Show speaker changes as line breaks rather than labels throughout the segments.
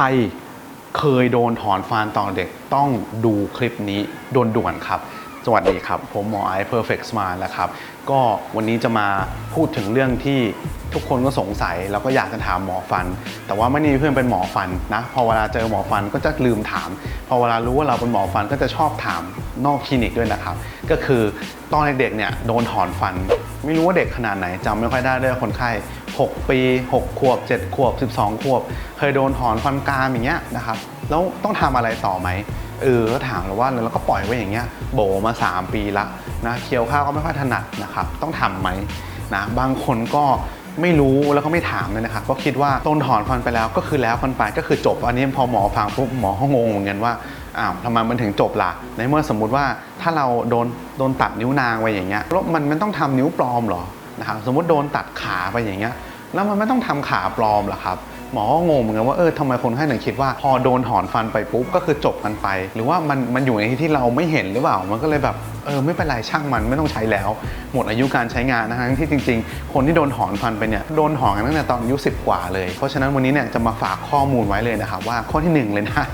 รเคยโดนถอนฟันตอนเด็กต้องดูคลิปนี้ด่วนๆครับ สวัสดีครับ ผมหมอไอ Perfect Smile นะครับ ก็วันนี้จะมาพูดถึงเรื่องที่ทุกคนก็สงสัยแล้วก็อยากจะถามหมอฟัน แต่ว่าไม่มีเพื่อนเป็นหมอฟันนะพอเวลาเจอหมอฟันก็จะลืมถาม พอเวลารู้ว่าเราเป็นหมอฟันก็จะชอบถามนอกคลินิกด้วยนะครับ ก็คือตอนเด็กๆเนี่ยโดนถอนฟัน ไม่รู้ว่าเด็กขนาดไหนจำไม่ค่อยได้ด้วยคนไข้ 6 ปี 6 ขวบ 7 ขวบ 12 ขวบ เคยโดนถอนฟันกรามอย่างเงี้ยนะครับ แล้วต้องทำอะไรต่อไหมเออก็ถามเราว่าแล้วก็ปล่อยไว้อย่างเงี้ยโบมา 3 ปีละนะเคี้ยวข้าวก็ไม่ค่อยถนัดนะครับ ต้องทำไหมนะบางคนก็ไม่รู้แล้วก็ไม่ถามเลยนะครับก็คิดว่าต้นถอนฟันไปแล้วก็คือแล้วกันไปก็คือจบ อันนี้พอหมอฟังปุ๊บหมอเขางงเหมือนกันว่าอ้าวทำไมมันถึงจบล่ะในเมื่อสมมุติว่าถ้าเราโดนโดนตัดนิ้วนางไปอย่างเงี้ยแล้วมันมันต้องทำนิ้วปลอมหรอนะครับสมมติโดนตัดขาไปอย่างเงี้ย แล้วมันไม่ต้องทำขาปลอมหรอครับหมอก็งงเหมือนกันว่าเออทำไมคนไข้ถึงคิดว่า พอโดนถอนฟันไปปุ๊บก็คือจบกันไป หรือว่ามันมันอยู่ในที่ที่เราไม่เห็นหรือเปล่า มันก็เลยแบบเออไม่เป็นไรช่างมันไม่ต้องใช้แล้ว หมดอายุการใช้งานนะฮะที่จริง ๆ คนที่โดนถอนฟันไปเนี่ยโดนถอนกันตั้งแต่ตอนอายุ10 กว่าเลย เพราะฉะนั้นวันนี้เนี่ยจะมาฝากข้อมูลไว้เลยนะครับว่าข้อที่หนึ่งเลยนะ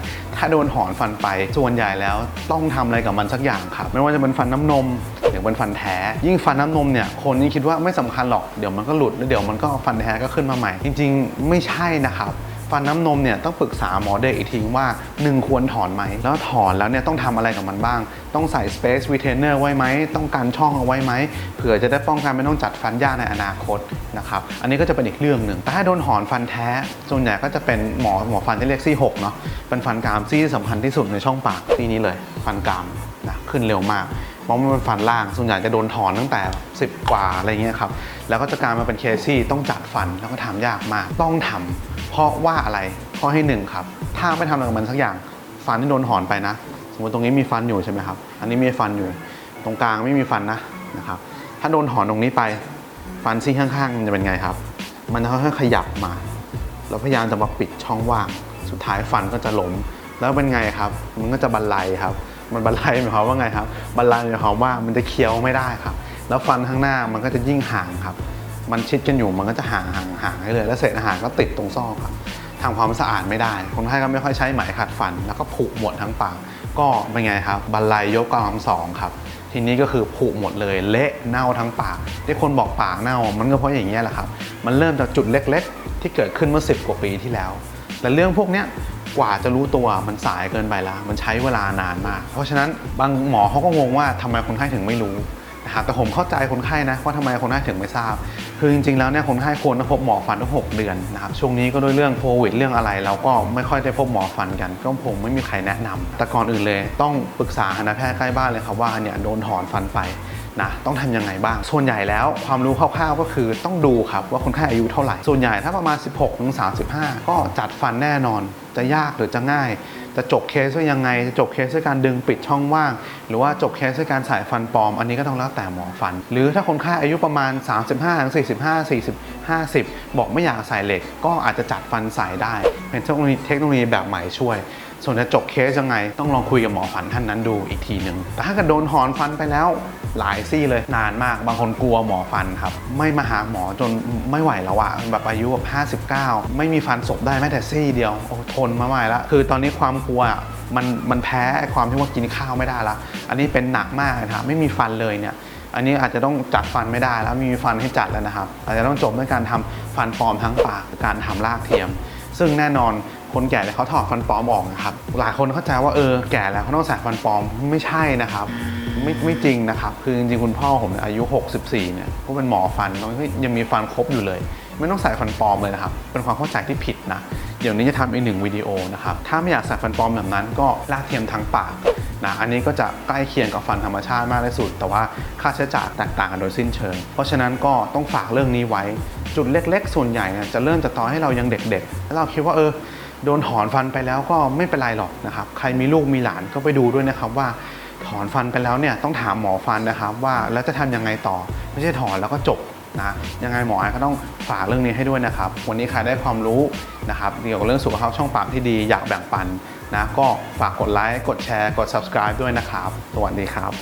ถ้าโดนถอนฟันไปส่วนใหญ่แล้วต้องทำอะไรกับมันสักอย่างครับ ไม่ว่าจะเป็นฟันน้ำนมหรือเป็นฟันแท้ ยิ่งฟันน้ำนมเนี่ยคนยิ่งคิดว่าไม่สำคัญหรอกเดี๋ยวมันก็หลุดแล้วเดี๋ยวมันก็ฟันแท้ก็ขึ้นมาใหม่ จริง ๆ ไม่ใช่นะครับ ฟันน้ำนมเนี่ยต้องปรึกษาหมอเด็กอีกทีว่า 1 ควรถอนไหม แล้วถอนแล้วเนี่ยต้องทำอะไรกับมันบ้าง ต้องใส่ space retainer ไว้ไหม ต้องการช่องเอาไว้ไหม เผื่อจะได้ป้องกันไม่ต้องจัดฟันยากในอนาคตนะครับ อันนี้ก็จะเป็นอีกเรื่องหนึ่ง แต่ถ้าโดนถอนฟันแท้ ส่วนใหญ่ก็จะเป็นหมอหมอฟันที่เรียกซี่หกเนาะ เป็นฟันกรามซี่ที่สำคัญที่สุดในช่องปากซี่นี้เลย ฟันกรามนะขึ้นเร็วมาก เพราะมันเป็นฟันล่างส่วนใหญ่จะโดนถอนตั้งแต่ 10 กว่าอะไรเงี้ยครับแล้วก็จะกลายมาเป็นเคสซี่ต้องจัดฟันแล้วก็ทำยากมากต้องทำเพราะว่าอะไรข้อให้หนึ่งครับถ้าไม่ทำอะไรกับมันสักอย่างฟันที่โดนถอนไปนะ สมมติตรงนี้มีฟันอยู่ใช่ไหมครับ อันนี้มีฟันอยู่ ตรงกลางไม่มีฟันนะนะครับถ้าโดนถอนตรงนี้ไป ฟันซี่ข้างๆมันจะเป็นไงครับ มันจะค่อยๆขยับมาแล้วพยายามจะมาปิดช่องว่าง สุดท้ายฟันก็จะหลมแล้วเป็นไงครับ มันก็จะบรรลัยครับ มันบรรลัยหมายความว่าไงครับบรรลัยหมายความว่ามันจะเคี้ยวไม่ได้ครับ แล้วฟันข้างหน้ามันก็จะยิ่งห่างครับ มันชิดกันอยู่มันก็จะห่างห่างห่างให้เลย แล้วเศษอาหารก็ติดตรงซอกครับทำความสะอาดไม่ได้ คนไข้ก็ไม่ค่อยใช้ไหมขัดฟัน แล้วก็ผุหมดทั้งปากก็เป็นไงครับบรรลัยยกกำลังสองครับทีนี้ก็คือผุหมดเลยเละเน่าทั้งปาก ที่คนบอกปากเน่ามันก็เพราะอย่างนี้แหละครับ มันเริ่มจากจุดเล็กๆ ที่เกิดขึ้นเมื่อ 10 กว่าปีที่แล้ว แต่เรื่องพวกนี้ กว่าจะรู้ตัวมันสายเกินไปแล้ว มันใช้เวลานานมาก เพราะฉะนั้นบางหมอเขาก็งงว่าทำไมคนไข้ถึงไม่รู้นะครับแต่ผมเข้าใจคนไข้นะว่าทำไมคนไข้ถึงไม่ทราบ คือจริงๆแล้วเนี่ยคนไข้ควรจะพบหมอฟันทุกหกเดือนนะครับช่วงนี้ก็ด้วยเรื่องโควิดเรื่องอะไร เราก็ไม่ค่อยได้พบหมอฟันกัน ก็ผมไม่มีใครแนะนำแต่ก่อนอื่นเลย ต้องปรึกษาคณะแพทย์ใกล้บ้านเลยครับว่าเนี่ยโดนถอนฟันไป นะต้องทำยังไงบ้าง ส่วนใหญ่แล้วความรู้คร่าวๆก็คือต้องดูครับว่าคนไข้อายุเท่าไหร่ ส่วนใหญ่ถ้าประมาณ 16ถึง35 ก็จัดฟันแน่นอนจะยากหรือจะง่าย จะจบเคสด้วยยังไง จะจบเคสด้วยการดึงปิดช่องว่าง หรือว่าจบเคสด้วยการใส่ฟันปลอม อันนี้ก็ต้องแล้วแต่หมอฟัน หรือถ้าคนไข้อายุประมาณ 35ถึง45 40 50 บอกไม่อยากใส่เหล็ก ก็อาจจะจัดฟันใส่ได้ เป็นเทคโนโลยีเทคโนโลยีแบบใหม่ช่วย ส่วนจะจบเคสยังไง ต้องลองคุยกับหมอฟันท่านนั้นดูอีกทีหนึ่งแต่ถ้าเกิดโดนถอนฟันไปแล้วหลายซี่เลยนานมากบางคนกลัวหมอฟันครับ ไม่มาหาหมอจนไม่ไหวแล้วอะแบบอายุแบบ59 ไม่มีฟันศพได้แม้แต่ซี่เดียวโอ้ทนมาไม่ละคือตอนนี้ความกลัวมันมันแพ้ความที่ว่ากินข้าวไม่ได้ละอันนี้เป็นหนักมากเลยครับไม่มีฟันเลยเนี่ยอันนี้อาจจะต้องจัดฟันไม่ได้แล้วมีฟันให้จัดแล้วนะครับ อาจจะต้องจบด้วยการทำฟันปลอมทั้งปากการทำรากเทียม ซึ่งแน่นอน คนแก่เนี่ยเขาถอดฟันปลอมออกนะครับหลายคนเข้าใจว่าเออแก่แล้วเขาต้องใส่ฟันปลอมไม่ใช่นะครับไม่ไม่จริงนะครับ คือจริงๆคุณพ่อผมอายุ 64 เนี่ยก็เป็นหมอฟันยังมีฟันครบอยู่เลย ไม่ต้องใส่ฟันปลอมเลยนะครับ เป็นความเข้าใจที่ผิดนะ เดี๋ยวนี้จะทำอีกหนึ่งวิดีโอนะครับ ถ้าไม่อยากใส่ฟันปลอมแบบนั้นก็ลากเทียมทั้งปากนะ อันนี้ก็จะใกล้เคียงกับฟันธรรมชาติมากที่สุด แต่ว่าค่าใช้จ่ายแตกต่างกันโดยสิ้นเชิง เพราะฉะนั้นก็ต้องฝากเรื่องนี้ไว้ จุดเล็ก ๆ ส่วนใหญ่เนี่ยจะเริ่มจากตอนให้เรายังเด็กๆแล้วเราคิดว่าเออ โดนถอนฟันไปแล้วก็ไม่เป็นไรหรอกนะครับ ใครมีลูกมีหลานก็ไปดูด้วยนะครับว่าถอนฟันไปแล้วเนี่ยต้องถามหมอฟันนะครับ ว่าแล้วจะทำยังไงต่อ ไม่ใช่ถอนแล้วก็จบนะยังไงหมอไอก็ต้องฝากเรื่องนี้ให้ด้วยนะครับ วันนี้ใครได้ความรู้นะครับเกี่ยวกับเรื่องสุขภาพช่องปากที่ดีอยากแบ่งปันนะก็ฝากกดไลค์กดแชร์กด subscribe ด้วยนะครับ สวัสดีครับ